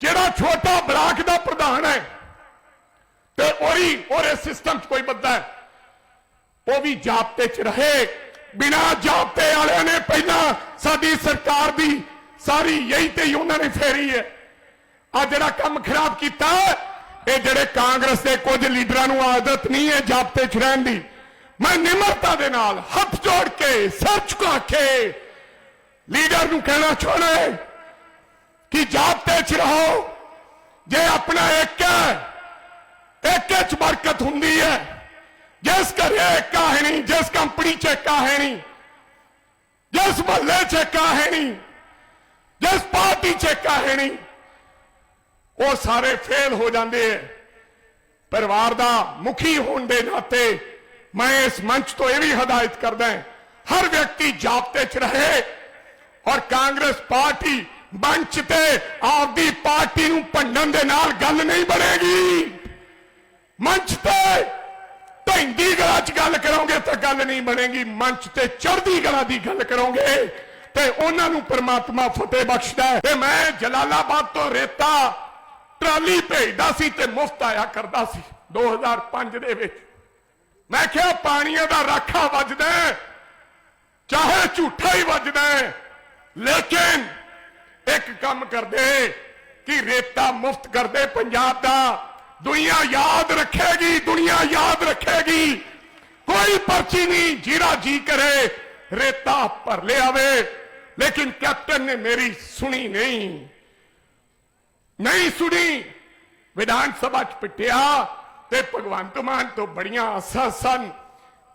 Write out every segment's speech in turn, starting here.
ਜਿਹੜਾ ਛੋਟਾ ਬਲਾਕ ਦਾ ਪ੍ਰਧਾਨ ਹੈ, ਤੇ ਉਹੀ ਉਹਦੇ ਸਿਸਟਮ 'ਚ ਕੋਈ ਬੰਦਾ ਹੈ। ਉਹ ਵੀ ਜਾਪਤੇ 'ਚ ਰਹੇ। ਬਿਨਾ ਜਾਪਤੇ ਵਾਲਿਆਂ ਨੇ ਪਹਿਲਾਂ ਸਾਡੀ ਸਰਕਾਰ ਦੀ ਸਾਰੀ ਯਹੀ ਤੇ ਉਹਨਾਂ ਨੇ ਫੇਰੀ ਹੈ। ਆ ਜਿਹੜਾ ਕੰਮ ਖਰਾਬ ਕੀਤਾ, ਇਹ ਜਿਹੜੇ ਕਾਂਗਰਸ ਦੇ ਕੁਝ ਲੀਡਰਾਂ ਨੂੰ ਆਦਤ ਨਹੀਂ ਹੈ ਜਾਪਤੇ 'ਚ ਰਹਿਣ ਦੀ। ਮੈਂ ਨਿਮਰਤਾ ਦੇ ਨਾਲ ਹੱਥ ਜੋੜ ਕੇ ਸਰ ਝੁਕਾ ਕੇ ਲੀਡਰ ਨੂੰ ਕਹਿਣਾ ਚਾਹੁੰਦਾ ਹਾਂ ਕਿ ਜਾਪ 'ਚ ਰਹੋ ਜੇ ਆਪਣਾ ਇੱਕ ਹੈ ਇੱਕ ਚ ਬਰਕਤ ਹੁੰਦੀ ਹੈ ਜਿਸ ਘਰੇ ਏਕਾ ਹੈ ਨਹੀਂ ਜਿਸ ਕੰਪਨੀ ਚ ਏਕਾ ਹੈ ਨਹੀਂ ਜਿਸ ਮਹੱਲੇ ਚ ਏਕਾ ਹੈ ਨਹੀਂ ਜਿਸ ਪਾਰਟੀ ਚ ਏਕਾ ਹੈ ਨਹੀਂ ਉਹ ਸਾਰੇ ਫੇਲ ਹੋ ਜਾਂਦੇ ਐ ਪਰਿਵਾਰ ਦਾ ਮੁਖੀ ਹੋਣ ਦੇ ਨਾਤੇ ਮੈਂ ਇਸ ਮੰਚ ਤੋਂ ਇਹ ਵੀ ਹਦਾਇਤ ਕਰਦਾ ਹਾਂ ਹਰ ਵਿਅਕਤੀ ਜਾਬਤੇ ਚ ਰਹੇ ਔਰ ਕਾਂਗਰਸ ਪਾਰਟੀ ਮੰਚ ਤੇ ਆਪਦੀ ਪਾਰਟੀ ਨੂੰ ਭੰਡਣ ਦੇ ਨਾਲ ਗੱਲ ਨਹੀਂ ਬਣੇਗੀ। ਮੰਚ ਤੇ ਢੈਂਦੀ ਗਲਾ 'ਚ ਗੱਲ ਕਰੋਗੇ ਤਾਂ ਗੱਲ ਨਹੀਂ ਬਣੇਗੀ। ਮੰਚ ਤੇ ਚੜ੍ਹਦੀ ਗਲਾ ਦੀ ਗੱਲ ਕਰੋਗੇ ਤੇ ਉਹਨਾਂ ਨੂੰ ਪ੍ਰਮਾਤਮਾ ਫਤਿਹ ਬਖਸ਼ਦਾ ਹੈ। ਤੇ ਮੈਂ ਜਲਾਲਾਬਾਦ ਤੋਂ ਰੇਤਾ ਟਰਾਲੀ ਭੇਜਦਾ ਸੀ ਤੇ ਮੁਫਤ ਆਇਆ ਕਰਦਾ ਸੀ 2005 ਦੇ ਵਿੱਚ। ਮੈਂ ਕਿਹਾ ਪਾਣੀਆਂ ਦਾ ਰਾਖਾ ਵੱਜਦਾ ਚਾਹੇ ਝੂਠਾ ਹੀ ਵੱਜਦਾ ਲੇਕਿਨ ਇੱਕ ਕੰਮ ਕਰਦੇ ਕਿ ਰੇਤਾ ਮੁਫਤ ਕਰਦੇ ਪੰਜਾਬ ਦਾ ਦੁਨੀਆ ਯਾਦ ਰੱਖੇਗੀ ਦੁਨੀਆ ਯਾਦ ਰੱਖੇਗੀ ਕੋਈ ਪਰਚੀ ਨਹੀਂ ਜਿਹੜਾ ਜੀ ਕਰੇ ਰੇਤਾ ਭਰ ਲਿਆਵੇ ਲੇਕਿਨ ਕੈਪਟਨ ਨੇ ਮੇਰੀ ਸੁਣੀ ਨਹੀਂ ਨਹੀਂ ਸੁਣੀ ਵਿਧਾਨ ਸਭਾ ਚ ਪਿੱਟਿਆ ਤੇ ਭਗਵੰਤ ਮਾਨ ਤੋਂ ਬੜੀਆਂ ਆਸਾਂ ਸਨ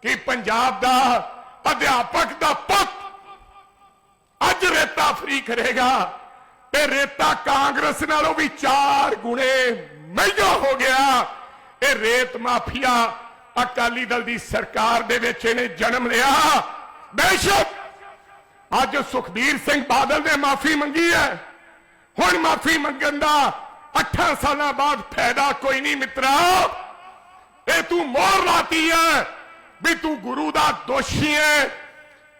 ਕਿ ਪੰਜਾਬ ਦਾ ਅਧਿਆਪਕ ਦਾ ਪੁੱਤ ਅੱਜ ਰੇਤਾ ਫ੍ਰੀ ਕਰੇਗਾ ਤੇ ਰੇਤਾ ਕਾਂਗਰਸ ਨਾਲੋਂ ਵੀ 4 ਗੁਣੇ ਮਹਿੰਗਾ ਹੋ ਗਿਆ। ਇਹ ਰੇਤ ਮਾਫੀਆ ਅਕਾਲੀ ਦਲ ਦੀ ਸਰਕਾਰ ਦੇ ਵਿੱਚ ਇਹਨੇ ਜਨਮ ਲਿਆ। ਬੇਸ਼ੱਕ ਅੱਜ ਸੁਖਬੀਰ ਸਿੰਘ ਬਾਦਲ ਨੇ ਮਾਫੀ ਮੰਗੀ ਹੈ। ਹੁਣ ਮਾਫੀ ਮੰਗਣ ਦਾ 8 ਸਾਲਾਂ ਬਾਅਦ ਫਾਇਦਾ ਕੋਈ ਨਹੀਂ ਮਿੱਤਰਾ। ਇਹ ਤੂੰ ਮੋਰ ਲਾਤੀ ਹੈ ਵੀ ਤੂੰ ਗੁਰੂ ਦਾ ਦੋਸ਼ੀ ਹੈ।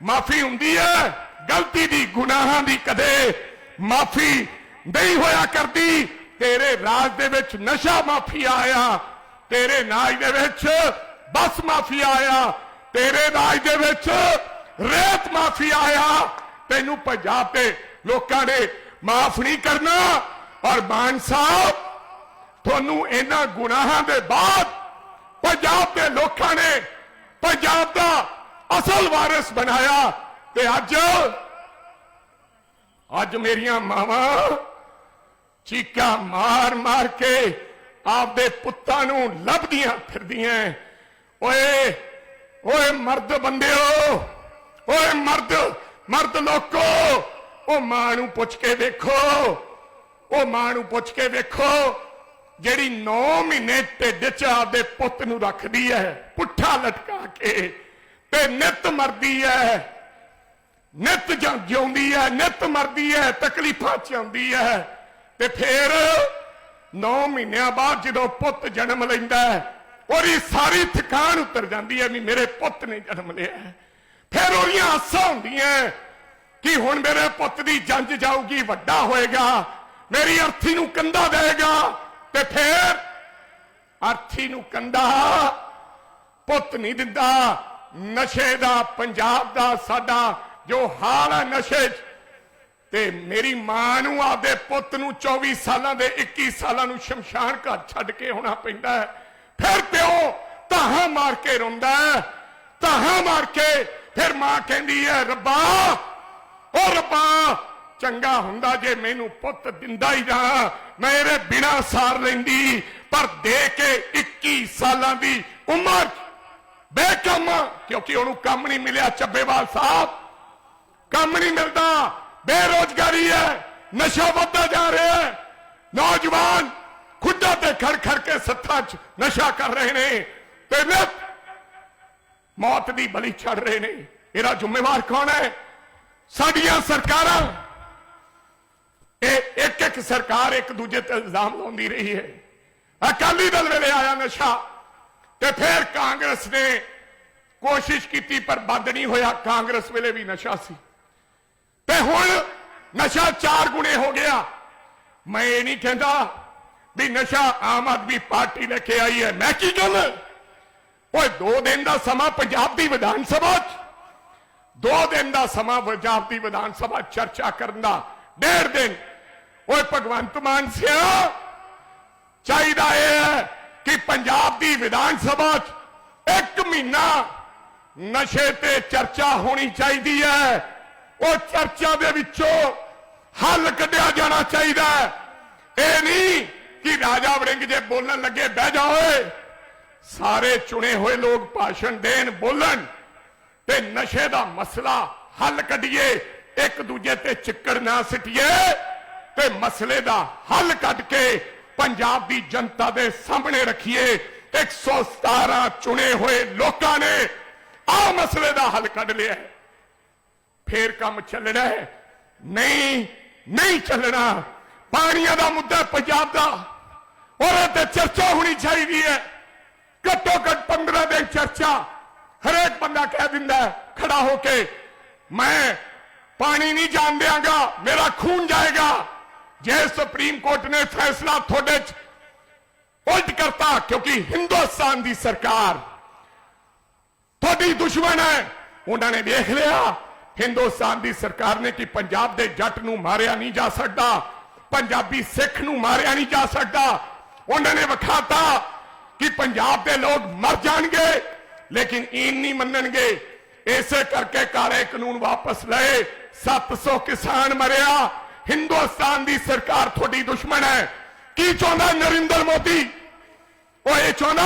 ਮਾਫੀ ਹੁੰਦੀ ਹੈ, ਗਲਤੀ ਦੀ ਗੁਨਾਹਾਂ ਦੀ ਕਦੇ ਮਾਫੀ ਨਹੀਂ ਹੋਇਆ ਕਰਦੀ। ਤੇਰੇ ਰਾਜ ਦੇ ਵਿੱਚ ਨਸ਼ਾ ਮਾਫੀ ਆਇਆ। ਤੇਰੇ ਨਾਜ ਦੇ ਵਿੱਚ ਬਸ ਮਾਫੀ ਆਇਆ। ਤੇਰੇ ਰਾਜ ਦੇ ਵਿੱਚ ਰੇਤ ਮਾਫੀ ਆਇਆ। ਤੈਨੂੰ ਪੰਜਾਬ ਤੇ ਲੋਕਾਂ ਨੇ ਮਾਫ ਨਹੀਂ ਕਰਨਾ। ਔਰ ਮਾਨ ਸਾਹਿਬ, ਤੁਹਾਨੂੰ ਇਹਨਾਂ ਗੁਨਾਹਾਂ ਦੇ ਬਾਅਦ ਪੰਜਾਬ ਦੇ ਲੋਕਾਂ ਨੇ ਪੰਜਾਬ ਦਾ ਅਸਲ ਵਾਰਿਸ ਬਣਾਇਆ। ਤੇ ਅੱਜ ਅੱਜ ਮੇਰੀਆਂ ਮਾਵਾਂ ਚੀਕਾਂ ਮਾਰ ਮਾਰ ਕੇ ਆਪਦੇ ਪੁੱਤਾਂ ਨੂੰ ਲੱਭਦੀਆਂ ਫਿਰਦੀਆਂ ਓਏ ਓਏ ਮਰਦ ਬੰਦਿਓ, ਓਏ ਮਰਦ ਮਰਦ ਲੋਕੋ, ਉਹ ਮਾਂ ਨੂੰ ਪੁੱਛ ਕੇ ਵੇਖੋ, ਉਹ ਮਾਂ ਨੂੰ ਪੁੱਛ ਕੇ ਵੇਖੋ, ਜਿਹੜੀ 9 ਮਹੀਨੇ ਢਿੱਡ 'ਚ ਆਪਦੇ ਪੁੱਤ ਨੂੰ ਰੱਖਦੀ ਹੈ ਪੁੱਠਾ ਲਟਕਾ ਕੇ, ਤੇ ਨਿਤ ਮਰਦੀ ਹੈ ਨਿਤ ਜਾਂ ਜਿਉਂਦੀ ਹੈ, ਨਿਤ ਮਰਦੀ ਹੈ, ਤਕਲੀਫਾਂ ਚ ਆਉਂਦੀ ਹੈ। ਤੇ ਫਿਰ 9 ਮਹੀਨਿਆਂ ਬਾਅਦ ਜਦੋਂ ਪੁੱਤ ਜਨਮ ਲੈਂਦਾ ਹੈ, ਉਹਦੀ ਸਾਰੀ ਥਕਾਨ ਉਤਰ ਜਾਂਦੀ ਹੈ ਵੀ ਮੇਰੇ ਪੁੱਤ ਨੇ ਜਨਮ ਲਿਆ ਫਿਰ ਉਹਦੀਆਂ ਆਸਾਂ ਹੁੰਦੀਆਂ ਕਿ ਹੁਣ ਮੇਰੇ ਪੁੱਤ ਦੀ ਜੰਜ ਜਾਊਗੀ, ਵੱਡਾ ਹੋਏਗਾ, ਮੇਰੀ ਅਰਥੀ ਨੂੰ ਕੰਦਾ ਦੇਗਾ ਤੇ ਫਿਰ ਅਰਥੀ ਨੂੰ ਕੰਦਾ ਪੁੱਤ ਨਹੀਂ ਦਿੰਦਾ। ਨਸ਼ੇ ਦਾ, ਪੰਜਾਬ ਦਾ, ਸਾਡਾ ਜੋ ਹਾਲ ਹੈ ਨਸ਼ੇ 'ਚ, ਤੇ ਮੇਰੀ ਮਾਂ ਨੂੰ ਆਪਦੇ ਪੁੱਤ ਨੂੰ 24 ਸਾਲਾਂ ਦੇ 21 ਸਾਲਾਂ ਨੂੰ ਸ਼ਮਸ਼ਾਨ ਘਰ ਛੱਡ ਕੇ ਹੋਣਾ ਪੈਂਦਾ ਹੈ। ਫਿਰ ਪਿਓ ਧਾਹਾਂ ਮਾਰ ਕੇ ਰੋਂਦਾ ਹੈ, ਧਾਹਾਂ ਮਾਰ ਕੇ ਫਿਰ ਮਾਂ ਕਹਿੰਦੀ ਹੈ, ਰੱਬਾ, ਓ ਰੱਬਾ, ਚੰਗਾ ਹੁੰਦਾ ਜੇ ਮੈਨੂੰ ਪੁੱਤ ਦਿੰਦਾ ਹੀ ਨਾ। ਮੇਰੇ ਬਿਨਾ ਸਾਰ ਲੈਂਦੀ, ਪਰ ਦੇ ਕੇ 21 ਸਾਲਾਂ ਦੀ ਉਮਰ 'ਚ ਬੇਕਮ, ਕਿਉਂਕਿ ਉਹਨੂੰ ਕੰਮ ਨਹੀਂ ਮਿਲਿਆ ਚੱਬੇਵਾਲ ਸਾਹਿਬ। ਕੰਮ ਨਹੀਂ ਮਿਲਦਾ। ਬੇਰੋਜ਼ਗਾਰੀ ਹੈ। ਨਸ਼ਾ ਵੱਧਦਾ ਜਾ ਰਿਹਾ ਹੈ। ਨੌਜਵਾਨ ਖੁੱਡਾ ਤੇ ਖੜ ਖੜ ਕੇ ਸੱਥਾਂ 'ਚ ਨਸ਼ਾ ਕਰ ਰਹੇ ਨੇ। ਤੇ ਨਿਤ ਮੌਤ ਦੀ ਬਲੀ ਛੜ ਰਹੇ ਨੇ। ਇਹਦਾ ਜ਼ਿੰਮੇਵਾਰ ਕੌਣ ਹੈ? ਸਾਡੀਆਂ ਸਰਕਾਰਾਂ। ਇਹ ਇੱਕ ਇੱਕ ਸਰਕਾਰ ਇੱਕ ਦੂਜੇ ਤੇ ਇਲਜ਼ਾਮ ਲਾਉਂਦੀ ਰਹੀ ਹੈ। ਅਕਾਲੀ ਦਲ ਵੇਲੇ ਆਇਆ ਨਸ਼ਾ ਤੇ ਫਿਰ ਕਾਂਗਰਸ ਨੇ ਕੋਸ਼ਿਸ਼ ਕੀਤੀ ਪਰ ਬੰਦ ਨਹੀਂ ਹੋਇਆ। ਕਾਂਗਰਸ ਵੇਲੇ ਵੀ ਨਸ਼ਾ ਸੀ। ਤੇ ਹੁਣ ਨਸ਼ਾ ਚਾਰ ਗੁਣੇ ਹੋ ਗਿਆ। ਮੈਂ ਇਹ ਨਹੀਂ ਕਹਿੰਦਾ ਵੀ ਨਸ਼ਾ ਆਮ ਆਦਮੀ ਪਾਰਟੀ ਲੈ ਕੇ ਆਈ ਹੈ। ਮੈਂ ਕੀ ਗੱਲ? ਓਏ, ਦੋ ਦਿਨ ਦਾ ਸਮਾਂ ਪੰਜਾਬ ਦੀ ਵਿਧਾਨ ਸਭਾ 'ਚ। ਦੋ ਦਿਨ ਦਾ ਸਮਾਂ ਪੰਜਾਬ ਦੀ ਵਿਧਾਨ ਸਭਾ ਚਰਚਾ ਕਰਨ ਦਾ। ਡੇਢ ਦਿਨ। ਓਏ, ਭਗਵੰਤ ਮਾਨ ਸਿਆ, ਚਾਹੀਦਾ ਇਹ ਹੈ ਕਿ ਪੰਜਾਬ ਦੀ ਵਿਧਾਨ ਸਭਾ 'ਚ ਇੱਕ ਮਹੀਨਾ ਨਸ਼ੇ ਤੇ ਚਰਚਾ ਹੋਣੀ ਚਾਹੀਦੀ ਹੈ। ਉਹ ਚਰਚਾ ਦੇ ਵਿੱਚੋਂ ਹੱਲ ਕੱਢਿਆ ਜਾਣਾ ਚਾਹੀਦਾ ਇਹ ਨਹੀਂ ਕਿ ਰਾਜਾ ਵੜਿੰਗ ਜੇ ਬੋਲਣ ਲੱਗੇ, ਬਹਿ ਜਾ ਓਏ। ਸਾਰੇ ਚੁਣੇ ਹੋਏ ਲੋਕ ਭਾਸ਼ਣ ਦੇਣ, ਬੋਲਣ। ਤੇ ਨਸ਼ੇ ਦਾ ਮਸਲਾ ਹੱਲ ਕੱਢੀਏ, ਇੱਕ ਦੂਜੇ ਤੇ ਚਿੱਕੜ ਨਾ ਸਿੱਟੀਏ ਤੇ ਮਸਲੇ ਦਾ ਹੱਲ ਕੱਢ ਕੇ ਪੰਜਾਬ ਦੀ ਜਨਤਾ ਦੇ ਸਾਹਮਣੇ ਰੱਖੀਏ। 117 ਚੁਣੇ ਹੋਏ ਲੋਕਾਂ ਨੇ ਆ ਮਸਲੇ ਦਾ ਹੱਲ ਕੱਢ ਲਿਆ ਫੇਰ ਕੰਮ ਚੱਲਣਾ ਹੈ। ਨਹੀਂ ਨਹੀਂ ਚੱਲਣਾ। ਪਾਣੀਆਂ ਦਾ ਮੁੱਦਾ ਹੈ ਪੰਜਾਬ ਦਾ। ਔਰ ਤੇ ਚਰਚਾ ਹੋਣੀ ਚਾਹੀਦੀ ਹੈ। ਘੱਟੋ ਘੱਟ 15 ਦਿਨ ਚਰਚਾ ਹਰੇਕ ਬੰਦਾ ਕਹਿ ਦਿੰਦਾ ਹੈ, ਖੜਾ ਹੋ ਕੇ ਮੈਂ ਪਾਣੀ ਨਹੀਂ ਜਾਣ ਦਿਆਂਗਾ ਮੇਰਾ ਖੂਨ ਜਾਏਗਾ। ਜੇ ਸੁਪਰੀਮ ਕੋਰਟ ਨੇ ਫੈਸਲਾ ਤੁਹਾਡੇ ਚ ਉਲਟ ਕਰਤਾ ਕਿਉਂਕਿ ਹਿੰਦੁਸਤਾਨ ਦੀ ਸਰਕਾਰ ਤੁਹਾਡੀ ਦੁਸ਼ਮਣ ਹੈ ਉਹਨਾਂ ਨੇ ਵੇਖ ਲਿਆ। ਹਿੰਦੁਸਤਾਨ ਦੀ ਸਰਕਾਰ ਨੇ ਕਿ ਪੰਜਾਬ ਦੇ ਜੱਟ ਨੂੰ ਮਾਰਿਆ ਨਹੀਂ ਜਾ ਸਕਦਾ, ਪੰਜਾਬੀ ਸਿੱਖ ਨੂੰ ਮਾਰਿਆ ਨਹੀਂ ਜਾ ਸਕਦਾ। ਉਹਨਾਂ ਨੇ ਵਿਖਾਤਾ ਕਿ ਪੰਜਾਬ ਦੇ ਲੋਕ ਮਰ ਜਾਣਗੇ, ਲੇਕਿਨ ਇਨ ਨਹੀਂ ਮੰਨਣਗੇ। ਇਸੇ ਕਰਕੇ ਕਾਲੇ ਕਾਨੂੰਨ ਵਾਪਸ ਲਏ 700 ਕਿਸਾਨ ਮਰਿਆ। ਹਿੰਦੁਸਤਾਨ ਦੀ ਸਰਕਾਰ ਤੁਹਾਡੀ ਦੁਸ਼ਮਣ ਹੈ। ਕੀ ਚਾਹੁੰਦਾ ਨਰਿੰਦਰ ਮੋਦੀ? ਉਹ ਇਹ ਚਾਹੁੰਦਾ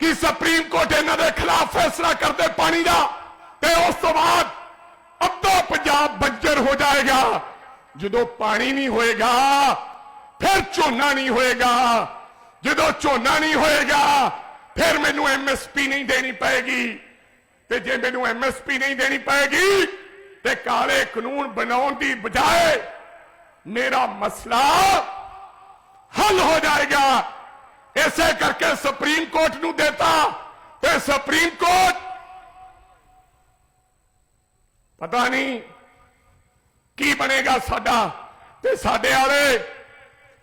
ਕਿ ਸੁਪਰੀਮ ਕੋਰਟ ਇਹਨਾਂ ਦੇ ਖਿਲਾਫ ਫੈਸਲਾ ਕਰਦੇ ਪਾਣੀ ਦਾ, ਤੇ ਉਸ ਤੋਂ ਬਾਅਦ ਪੰਜਾਬ ਬੰਜਰ ਹੋ ਜਾਏਗਾ। ਜਦੋਂ ਪਾਣੀ ਨਹੀਂ ਹੋਏਗਾ, ਫਿਰ ਝੋਨਾ ਨਹੀਂ ਹੋਏਗਾ। ਜਦੋਂ ਝੋਨਾ ਨਹੀਂ ਹੋਏਗਾ, ਫਿਰ ਮੈਨੂੰ ਐਮਐਸਪੀ ਨਹੀਂ ਦੇਣੀ ਪਏਗੀ। ਤੇ ਜੇ ਮੈਨੂੰ ਐਮਐਸਪੀ ਨਹੀਂ ਦੇਣੀ ਪਏਗੀ, ਤੇ ਕਾਲੇ ਕਾਨੂੰਨ ਬਣਾਉਣ ਦੀ ਬਜਾਏ ਮੇਰਾ ਮਸਲਾ ਹੱਲ ਹੋ ਜਾਏਗਾ। ਇਸੇ ਕਰਕੇ ਸੁਪਰੀਮ ਕੋਰਟ ਨੂੰ ਦੇਤਾ ਤੇ ਸੁਪਰੀਮ ਕੋਰਟ ਪਤਾ ਨਹੀਂ ਕੀ ਬਣੇਗਾ ਸਾਡਾ ਤੇ ਸਾਡੇ ਵਾਲੇ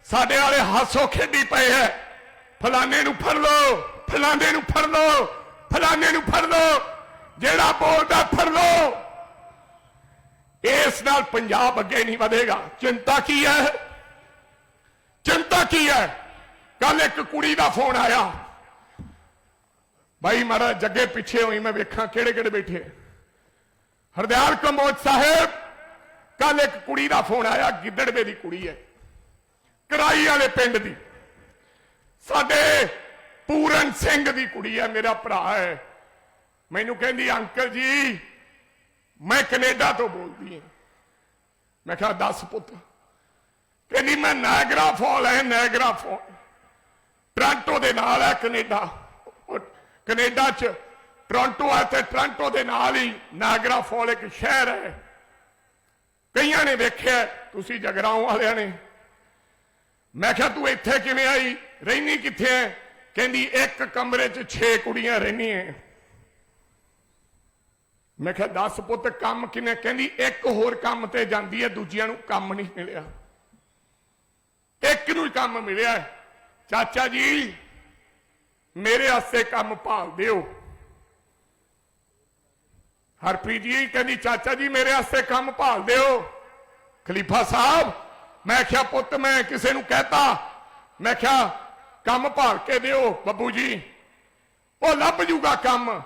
ਸਾਡੇ ਵਾਲੇ ਹਾਸੋ ਖੇਡੀ ਪਏ ਹੈ ਫਲਾਣੇ ਨੂੰ ਫੜ ਲਓ, ਫਲਾਣੇ ਨੂੰ ਫੜ ਲਓ, ਫਲਾਣੇ ਨੂੰ ਫੜ ਲਓ, ਜਿਹੜਾ ਬੋਲਦਾ ਫੜ ਲਓ। ਇਸ ਨਾਲ ਪੰਜਾਬ ਅੱਗੇ ਨਹੀਂ ਵਧੇਗਾ। ਚਿੰਤਾ ਕੀ ਹੈ ਚਿੰਤਾ ਕੀ ਹੈ ਕੱਲ ਇੱਕ ਕੁੜੀ ਦਾ ਫੋਨ ਆਇਆ। ਭਾਈ ਮਹਾਰਾਜ, ਜੱਗੇ ਪਿੱਛੇ ਹੋਈ, ਮੈਂ ਵੇਖਾਂ ਕਿਹੜੇ ਕਿਹੜੇ ਬੈਠੇ। ਹਰਦਿਆਲ ਕੰਬੋਜ ਸਾਹਿਬ ਕੱਲ ਇੱਕ ਕੁੜੀ ਦਾ ਫੋਨ ਆਇਆ, ਗਿੱਦੜਵੇ ਦੀ ਕੁੜੀ ਹੈ। ਕਰਾਈ ਵਾਲੇ ਪਿੰਡ ਦੀ। ਸਾਡੇ ਪੂਰਨ ਸਿੰਘ ਦੀ ਕੁੜੀ ਹੈ, ਮੇਰਾ ਭਰਾ ਹੈ। ਮੈਨੂੰ ਕਹਿੰਦੀ, ਅੰਕਲ ਜੀ, ਮੈਂ ਕੈਨੇਡਾ ਤੋਂ ਬੋਲਦੀ ਹਾਂ। ਮੈਂ ਕਿਹਾ, ਦੱਸ ਪੁੱਤ। ਕਹਿੰਦੀ, ਮੈਂ ਨਾਇਗਰਾ ਫਾਲ ਹੈ ਨਾਇਗਰਾ ਫਾਲ। ਟ੍ਰਾਂਟੋ ਦੇ ਨਾਲ ਹੈ ਕੈਨੇਡਾ। ਉਹ ਕੈਨੇਡਾ ਚ ਟੋਰਾਂਟੋ ਹੈ ਤੇ ਟੋਰਾਂਟੋ ਦੇ ਨਾਲ ਹੀ ਨਾਗਰਾ ਫਾਲ ਇੱਕ ਸ਼ਹਿਰ ਹੈ। ਕਈਆਂ ਨੇ ਵੇਖਿਆ, ਤੁਸੀਂ ਜਗਰਾਉਂ ਵਾਲਿਆਂ ਨੇ। ਮੈਂ ਕਿਹਾ, ਤੂੰ ਇੱਥੇ ਕਿਵੇਂ ਆਈ? ਰਹਿਨੀ ਕਿੱਥੇ ਹੈ ਕਹਿੰਦੀ, ਇੱਕ ਕਮਰੇ 'ਚ 6 ਕੁੜੀਆਂ ਰਹਿੰਦੀਆਂ ਮੈਂ ਕਿਹਾ 10 ਪੁੱਤ, ਕੰਮ ਕਿਨੇ ਕਹਿੰਦੀ, ਇੱਕ ਹੋਰ ਕੰਮ ਤੇ ਜਾਂਦੀ ਹੈ ਦੂਜਿਆਂ ਨੂੰ ਕੰਮ ਨਹੀਂ ਮਿਲਿਆ। ਇੱਕ ਨੂੰ ਕੰਮ ਮਿਲਿਆ ਚਾਚਾ ਜੀ, ਮੇਰੇ ਵਾਸਤੇ ਕੰਮ ਭਾਲ ਦਿਓ। ਹਰਪ੍ਰੀਤ ਜੀ ਕਹਿੰਦੀ, ਚਾਚਾ ਜੀ ਮੇਰੇ ਵਾਸਤੇ ਕੰਮ ਭਾਲ ਦਿਓ। ਖਲੀਫਾ ਸਾਹਿਬ, ਮੈਂ ਕਿਹਾ, ਪੁੱਤ, ਮੈਂ ਕਿਸੇ ਨੂੰ ਕਹਤਾ। ਮੈਂ ਕਿਹਾ, ਕੰਮ ਭਾਲ ਕੇ ਦਿਓ ਬੱਬੂ ਜੀ। ਉਹ ਲੱਭ ਜੂਗਾ ਕੰਮ।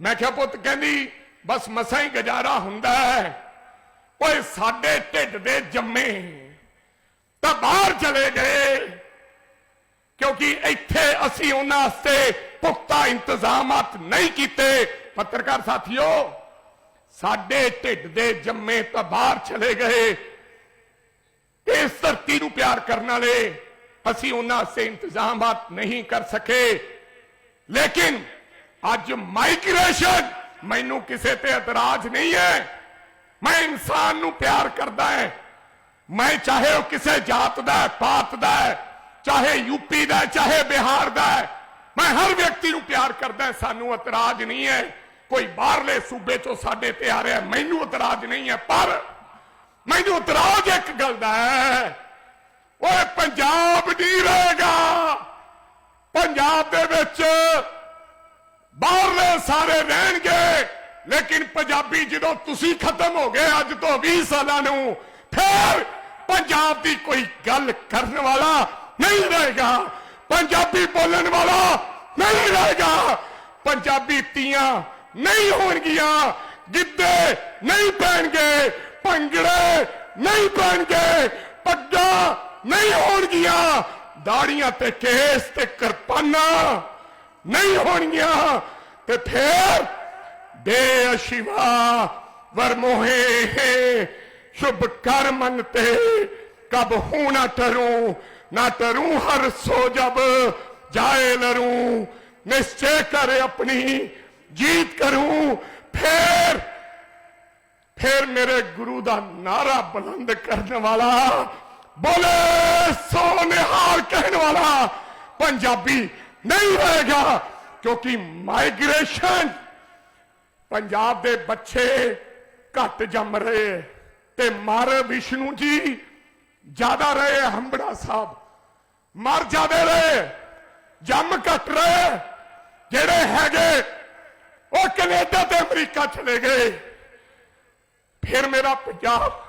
ਮੈਂ ਕਿਹਾ, ਪੁੱਤ, ਕਹਿੰਦੀ, ਬਸ ਮਸਾਂ ਹੀ ਗੁਜ਼ਾਰਾ ਹੁੰਦਾ ਹੈ। ਓਏ, ਸਾਡੇ ਢਿੱਡ ਦੇ ਜੰਮੇ ਤਾਂ ਬਾਹਰ ਚਲੇ ਗਏ। ਕਿਉਂਕਿ ਇੱਥੇ ਅਸੀਂ ਉਹਨਾਂ ਵਾਸਤੇ ਪੁਖਤਾ ਇੰਤਜ਼ਾਮਾਤ ਨਹੀਂ ਕੀਤੇ। ਪੱਤਰਕਾਰ ਸਾਥੀਓ ਸਾਡੇ ਢਿੱਡ ਦੇ ਜੰਮੇ ਤਾਂ ਬਾਹਰ ਚਲੇ ਗਏ। ਇਸ ਧਰਤੀ ਨੂੰ ਪਿਆਰ ਕਰਨ ਵਾਲੇ ਅਸੀਂ ਉਹਨਾਂ ਵਾਸਤੇ ਇੰਤਜ਼ਾਮਾਤ ਨਹੀਂ ਕਰ ਸਕੇ। ਲੇਕਿਨ ਅੱਜ ਮਾਈਗ੍ਰੇਸ਼ਨ ਮੈਨੂੰ ਕਿਸੇ ਤੇ ਇਤਰਾਜ਼ ਨਹੀਂ ਹੈ। ਮੈਂ ਇਨਸਾਨ ਨੂੰ ਪਿਆਰ ਕਰਦਾ ਹਾਂ। ਮੈਂ ਚਾਹੇ ਉਹ ਕਿਸੇ ਜਾਤ ਦਾ ਹੈ, ਪਾਤ ਦਾ ਹੈ, ਚਾਹੇ ਯੂਪੀ ਦਾ, ਚਾਹੇ ਬਿਹਾਰ ਦਾ ਮੈਂ ਹਰ ਵਿਅਕਤੀ ਨੂੰ ਪਿਆਰ ਕਰਦਾ ਸਾਨੂੰ ਇਤਰਾਜ਼ ਨਹੀਂ ਹੈ। ਕੋਈ ਬਾਹਰਲੇ ਸੂਬੇ ਚੋਂ ਸਾਡੇ ਤੇ ਆ ਰਿਹਾ, ਮੈਨੂੰ ਇਤਰਾਜ਼ ਨਹੀਂ ਹੈ। ਪਰ ਮੈਨੂੰ ਇਤਰਾਜ਼ ਇੱਕ ਗੱਲ ਦਾ ਹੈ। ਓਏ, ਪੰਜਾਬ ਨਹੀਂ ਰਹੇਗਾ। ਪੰਜਾਬ ਦੇ ਵਿੱਚ ਬਾਹਰਲੇ ਸਾਰੇ ਰਹਿਣਗੇ, ਲੇਕਿਨ ਪੰਜਾਬੀ ਜਦੋਂ ਤੁਸੀਂ ਖਤਮ ਹੋ ਗਏ ਅੱਜ ਤੋਂ 20 ਸਾਲਾਂ ਨੂੰ, ਫਿਰ ਪੰਜਾਬ ਦੀ ਕੋਈ ਗੱਲ ਕਰਨ ਵਾਲਾ ਨਹੀਂ ਰਹੇਗਾ। ਪੰਜਾਬੀ ਬੋਲਣ ਵਾਲਾ ਨਹੀਂ ਰਹੇਗਾ। ਪੰਜਾਬੀ ਤੀਆਂ ਨਹੀਂ ਹੋਣਗੀਆਂ। ਗਿੱਧੇ ਨਹੀਂ ਪਹਿਣਗੇ ਭੰਗੜੇ ਨਹੀਂ ਪਹਿਣਗੇ ਪੱਗਾਂ ਨਹੀਂ ਹੋਣਗੀਆਂ। ਦਾੜੀਆਂ ਤੇ ਕੇਸ ਤੇ ਕਿਰਪਾਨਾਂ ਨਹੀਂ ਹੋਣਗੀਆਂ। ਤੇ ਫੇਰ ਬੇਅਸ਼ਿਵਾ ਵਰਮੋਹੇ ਸ਼ੁਭ ਕਰਮਨ ਤੇ कब हूं ना टरूं ना टरूं हर सो जब जाए लरूं निश्चय कर अपनी जीत करूं फिर फिर मेरे गुरु दा नारा बुलंद करने वाला बोले सो निहाल कहने वाला पंजाबी नहीं रहेगा क्योंकि माइग्रेशन ਪੰਜਾਬ ਦੇ ਬੱਚੇ ਘੱਟ ਜੰਮ ਰਹੇ ਤੇ ਮਰ ਵਿਸ਼ਨੂੰ ਜੀ ਜ਼ਿਆਦਾ ਰਹੇ ਹੰਬੜਾ ਸਾਹਿਬ। ਮਰ ਜ਼ਿਆਦੇ ਰਹੇ ਜੰਮ ਘੱਟ ਰਹੇ। ਜਿਹੜੇ ਹੈਗੇ, ਉਹ ਕੈਨੇਡਾ ਤੇ ਅਮਰੀਕਾ ਚਲੇ ਗਏ। ਫਿਰ ਮੇਰਾ ਪੰਜਾਬ